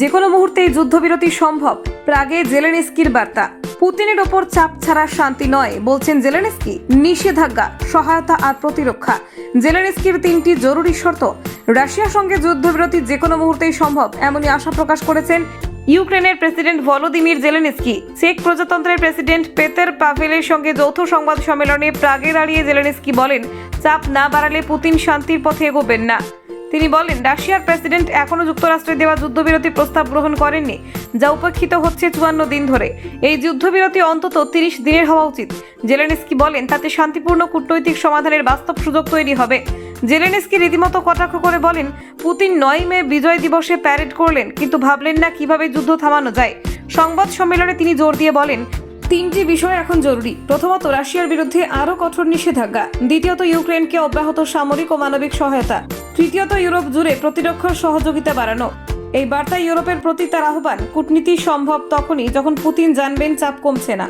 যে কোনো মুহূর্তেই যুদ্ধবিরতি সম্ভব। প্রাগে জেলেনস্কির বার্তা। পুতিনের ওপর চাপ ছাড়া শান্তি নয়, বলছেন জেলেনস্কি। নিষেধাজ্ঞা, সহায়তা আর প্রতিরক্ষা। জেলেনস্কির তিনটি জরুরি শর্ত। রাশিয়ার সঙ্গে যুদ্ধবিরতি যে কোনো মুহূর্তেই সম্ভব, এমনই আশা প্রকাশ করেছেন ইউক্রেনের প্রেসিডেন্ট ভলোদিমির জেলেনস্কি। চেক প্রজাতন্ত্রের প্রেসিডেন্ট পেতের পাভেলের সঙ্গে যৌথ সংবাদ সম্মেলনে প্রাগে দাঁড়িয়ে জেলেনস্কি বলেন, চাপ না বাড়ালে পুতিন শান্তির পথে এগোবেন না। তিনি বলেন, রাশিয়ার প্রেসিডেন্ট এখনও যুক্তরাষ্ট্রের দেওয়া যুদ্ধবিরতি প্রস্তাব গ্রহণ করেননি, যা উপেক্ষিত হচ্ছে চুয়ান্ন দিন ধরে। এই যুদ্ধবিরতি অন্তত তিরিশ দিনের হওয়া উচিত। জেলেনস্কি বলেন, তাতে শান্তিপূর্ণ কূটনৈতিক সমাধানের বাস্তব সুযোগ তৈরি হবে। জেলেনস্কি রীতিমতো কটাক্ষ করে বলেন, পুতিন নয় মে বিজয় দিবসে প্যারেড করলেন, কিন্তু ভাবলেন না কীভাবে যুদ্ধ থামানো যায়। সংবাদ সম্মেলনে তিনি জোর দিয়ে বলেন তিনটি বিষয় এখন জরুরি। প্রথমত, রাশিয়ার বিরুদ্ধে আরও কঠোর নিষেধাজ্ঞা। দ্বিতীয়ত, ইউক্রেনকে অব্যাহত সামরিক ও মানবিক সহায়তা। তৃতীয়ত, ইউরোপ জুড়ে প্রতিরক্ষা সহযোগিতা বাড়ানো। এই বার্তা ইউরোপের প্রতি তার আহ্বান, কূটনীতি সম্ভব তখনই যখন পুতিন জানবেন চাপ কমছে না।